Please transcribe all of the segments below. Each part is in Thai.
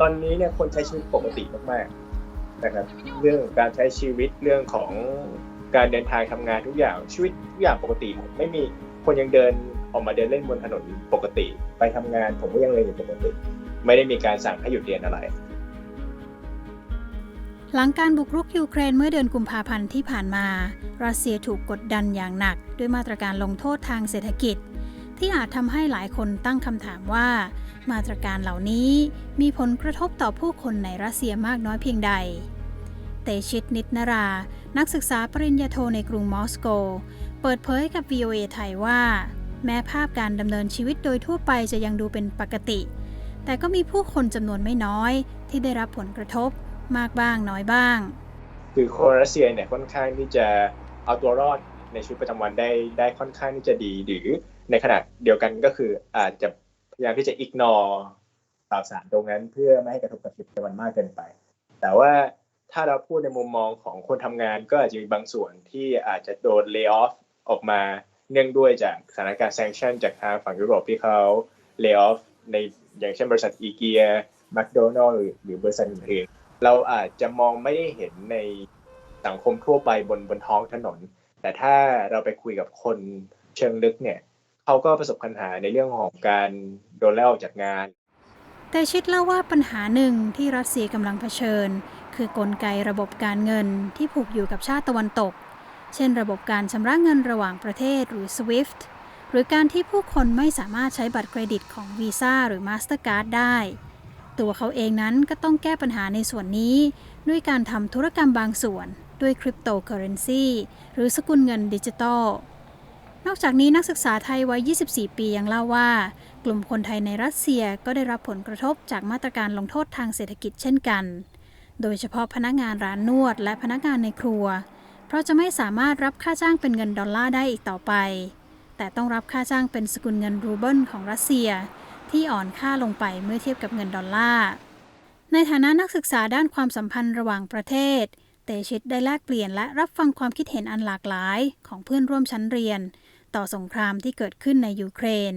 ตอนนี้เนี่ยคนใช้ชีวิตปกติมากๆนะครับ เรื่องการใช้ชีวิตเรื่องของการเดินทางทำงานทุกอย่างชีวิตทุกอย่างปกติไม่มีคนยังเดินออกมาเดินเล่นบนถนนปกติ ไปทำงานผมก็ยังเรียนอยู่ปกติ ไม่ได้มีการสั่งให้หยุดเรียนอะไร หลังการบุกรุกยูเครนเมื่อเดือนกุมภาพันธ์ที่ผ่านมา รัสเซียถูกกดดันอย่างหนัก ด้วยมาตรการลงโทษทางเศรษฐกิจ ที่อาจทำให้หลายคนตั้งคำถามว่า มาตรการเหล่านี้มีผลกระทบต่อผู้คนในรัสเซียมากน้อยเพียงใด เตชิตนิตนารา นักศึกษาปริญญาโทในกรุงมอสโก เปิดเผยกับ VOA ไทยว่า แม้ภาพการดำเนินชีวิตโดยทั่วไปจะยังดูเป็นปกติ แต่ก็มีผู้คนจำนวนไม่น้อยที่ได้รับผลกระทบมากบ้างน้อยบ้าง คือคนรัสเซียเนี่ยค่อนข้างที่จะเอาตัวรอดในชีวิตประจำวันได้ได้ค่อนข้างที่จะดีหรือ ในขณะเดียวกันก็คืออาจจะพยายามที่จะ ignore ข่าวสารตรงนั้น เพื่อไม่ให้กระทบกับชีวิตประจำวันมากเกินไป แต่ว่าถ้าเราพูดในมุมมองของคนทำงานก็อาจจะมีบางส่วนที่อาจจะโดน lay off ออกมาเนื่องด้วยจากสถานการณ์ sanction จากทางฝั่งยุโรปที่เขา lay off ในอย่างเช่นบริษัทอีเกียแมคโดนัลล์หรือบริษัทอื่นๆเราอาจจะมองไม่ได้เห็นในสังคมทั่วไปบนบนท้องถนน แต่ถ้าเราไปคุยกับคนเชิงลึกเนี่ย เขาก็ประสบปัญหาในเรื่องของการโดนไล่ออกจากงาน แต่ชิดเล่าว่าปัญหาหนึ่งที่รัสเซียกำลังเผชิญ คือกลไกระบบการเงินที่ผูกอยู่กับชาติตะวันตก เช่น ระบบการชำระเงินระหว่างประเทศหรือ SWIFT หรือการที่ผู้คนไม่สามารถใช้บัตรเครดิตของ Visa หรือ Mastercard ได้ ตัวเขาเองนั้นก็ต้องแก้ปัญหาในส่วนนี้ ด้วยการทำธุรกรรมบางส่วน ด้วยคริปโตเคอเรนซีหรือสกุลเงินดิจิทัล นอกจากนี้นักศึกษาไทยวัย 24 ปียังเล่าว่า กลุ่มคนไทยในรัสเซียก็ได้รับผลกระทบจากมาตรการลงโทษทางเศรษฐกิจเช่นกัน โดยเฉพาะพนักงานร้านนวดและพนักงานในครัว เพราะจะไม่สามารถรับค่าจ้างเป็นเงินดอลลาร์ได้อีกต่อไป แต่ต้องรับค่าจ้างเป็นสกุลเงินรูเบิลของรัสเซีย ที่อ่อนค่าลงไปเมื่อเทียบกับเงินดอลลาร์ในฐานะนักศึกษาด้านความสัมพันธ์ระหว่างประเทศ เตชิตได้แลกเปลี่ยนและรับฟังความคิดเห็นอันหลากหลายของเพื่อนร่วมชั้นเรียน ต่อสงครามที่เกิดขึ้นในยูเครน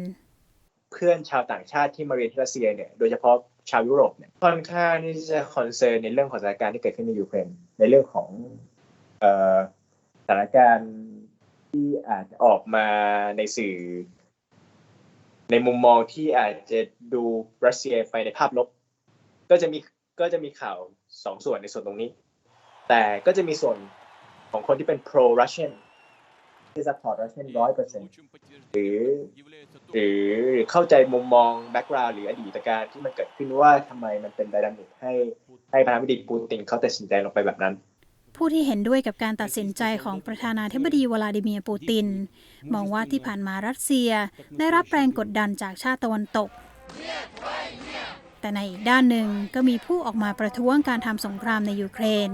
เพื่อนชาวต่างชาติที่มาเรียนที่รัสเซียเนี่ยโดยเฉพาะชาวยุโรปเนี่ยค่อนข้างที่จะคอนเซิร์นในเรื่องของสถานการณ์ที่เกิดขึ้นในยูเครนในเรื่องของสถานการณ์ที่อาจจะออกมาในสื่อ ในมุมมองที่อาจจะดูรัสเซียไปในภาพลบ ก็จะมีก็จะมีข่าวสองส่วนในส่วนตรงนี้ แต่ก็จะมีส่วนของคนที่เป็น pro Russian ที่ support Russian ร้อยเปอร์เซ็นต์หรือหรือเข้าใจมุมมองแบ็กกราวด์หรืออดีตการที่มันเกิดขึ้นว่าทำไมมันเป็นไดนามิกให้ให้ประธานาธิบดีปูตินเขาตัดสินใจลงไปแบบนั้น ผู้ที่เห็นด้วยกับการตัดสินใจของประธานาธิบดีวลาดิเมียร์ปูติน มองว่าที่ผ่านมารัสเซียได้รับแรงกดดันจากชาติตะวันตก แต่ในอีกด้านหนึ่งก็มีผู้ออกมาประท้วงการทำสงครามในยูเครน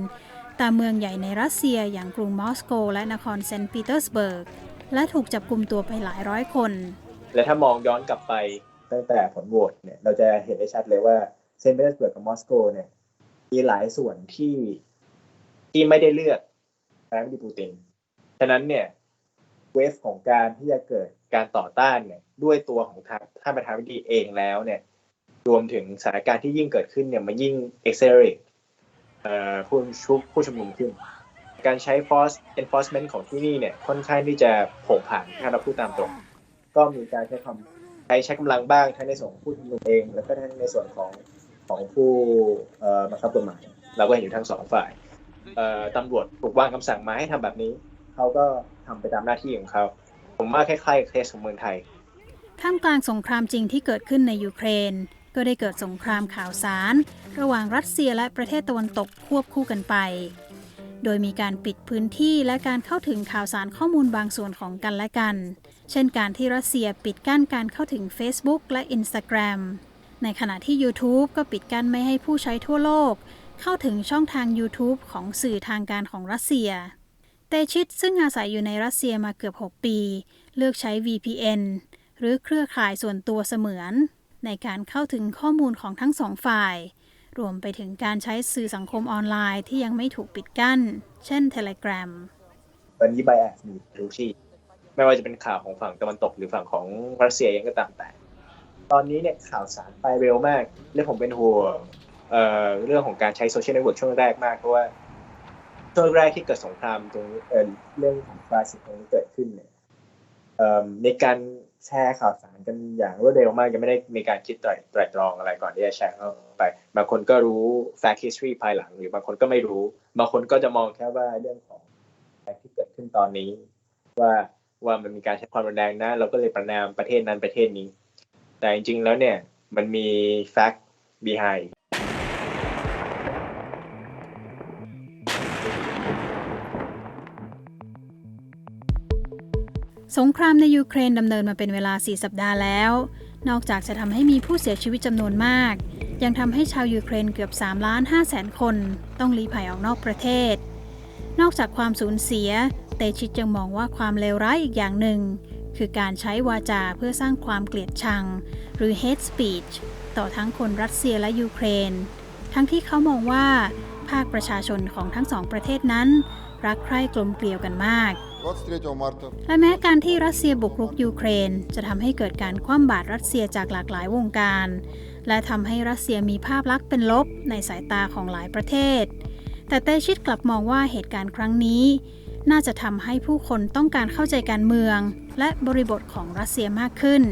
ตามเมืองใหญ่ในรัสเซียอย่างกรุงมอสโก และนครเซนต์ปีเตอร์สเบิร์ก และถูกจับกลุ่มตัวไปหลายร้อยคน และถ้ามองย้อนกลับไปตั้งแต่ผลโหวตเนี่ยเราจะเห็นได้ชัดเลยว่าเซนต์ปีเตอร์สเบิร์กกับมอสโกเนี่ยมีหลายส่วนที่ที่ไม่ได้เลือกประธานาธิบดีปูตินฉะนั้นเนี่ยเวฟของการที่จะเกิดการต่อต้านเนี่ยด้วยตัวของทางท่านประธานาธิบดีเองแล้วเนี่ยรวมถึงสถานการณ์ที่ยิ่งเกิดขึ้นเนี่ยมันยิ่ง accelerate เอ่อ ผู้ชุมผู้ชุมนุมขึ้น การใช้ force enforcement ของที่นี่เนี่ยค่อนข้างที่จะผงผางถ้าเราพูดตามตรง ก็มีการใช้ความใช้ใช้กำลังบ้างทั้งในส่วนของผู้ชุมนุมเอง แล้วก็ทั้งในส่วนของของผู้บังคับกฎหมายเราก็เห็นอยู่ทั้งสองฝ่ายตำรวจถูกวางคำสั่งมาให้ทำแบบนี้ เขาก็ทำไปตามหน้าที่ของเขา ผมว่าคล้ายๆเคสของเมืองไทย ท่ามกลางสงครามจริงที่เกิดขึ้นในยูเครน ก็ได้เกิดสงครามข่าวสาร ระหว่างรัสเซียและประเทศตะวันตกควบคู่กันไป โดยมีการปิดพื้นที่และการเข้าถึงข่าวสารข้อมูลบางส่วนของกันและกัน เช่นการที่รัสเซียปิดกั้นการเข้าถึง Facebook และ Instagram ในขณะที่ YouTube ก็ปิดกั้นไม่ให้ผู้ใช้ทั่วโลก เข้าถึงช่องทาง YouTube ของสื่อทางการของรัสเซีย เตชิตซึ่งอาศัยอยู่ในรัสเซียมาเกือบ 6 ปี เลือกใช้ VPN หรือเครือข่ายส่วนตัวเสมือน ในการเข้าถึงข้อมูลของทั้งสองฝ่าย รวมไปถึงการใช้สื่อสังคมออนไลน์ที่ยังไม่ถูกปิดกั้น เช่น Telegram วันนี้ไบแอสมีรู้ที่ ไม่ว่าจะเป็นข่าวของฝั่งตะวันตกหรือฝั่งของรัสเซียเองก็ตามแต่ ตอนนี้เนี่ยข่าวสารไปเร็วมาก และผมเป็นห่วงเเรื่องของการใช้โซเชียลเน็ตเวิร์กช่วงแรกมาก เพราะว่าช่วงแรกที่เกิดสงครามตรงเเรื่องของฟาสิสต์ตรงนี้เกิดขึ้นเนี่ย ในการแชร์ข่าวสารกันอย่างรวดเร็วมากยังไม่ได้มีการคิดไตรไตรตรองอะไรก่อนที่จะแชร์เข้าไป บางคนก็รู้ fact history ภายหลัง หรือบางคนก็ไม่รู้ บางคนก็จะมองแค่ว่าเรื่องของที่เกิดขึ้นตอนนี้ ว่าว่ามันมีการใช้ความรุนแรงนะ เราก็เลยประนามประเทศนั้นประเทศนี้ แต่จริงๆแล้วเนี่ยมันมี fact behind สงครามในยูเครนดำเนินมาเป็นเวลา 4 สัปดาห์แล้ว นอกจากจะทำให้มีผู้เสียชีวิตจำนวนมาก ยังทำให้ชาวยูเครนเกือบ3ล้าน5แสนคน ต้องลี้ภัยออกนอกประเทศ นอกจากความสูญเสีย เตชิตยังมองว่าความเลวร้ายอีกอย่างหนึ่ง คือการใช้วาจาเพื่อสร้างความเกลียดชัง หรือ hate speech ต่อทั้งคนรัสเซียและยูเครน ทั้งที่เขามองว่า ภาคประชาชนของทั้งสองประเทศนั้น รักใคร่กลมเกลียวกันมาก และแม้การที่รัสเซียบุกรุกยูเครน จะทำให้เกิดการคว่ำบาตรรัสเซียจากหลากหลายวงการ และทำให้รัสเซียมีภาพลักษณ์เป็นลบในสายตาของหลายประเทศ แต่เตชิตกลับมองว่าเหตุการณ์ครั้งนี้ น่าจะทำให้ผู้คนต้องการเข้าใจการเมือง และบริบทของรัสเซียมากขึ้น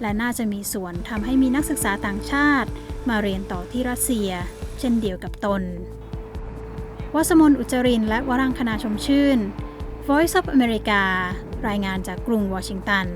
และน่าจะมีส่วนทำให้มีนักศึกษาต่างชาติ มาเรียนต่อที่รัสเซีย เช่นเดียวกับตนวสมนอุจจรินและวรังคณาชมชื่น Voice of America รายงานจากกรุงวอชิงตัน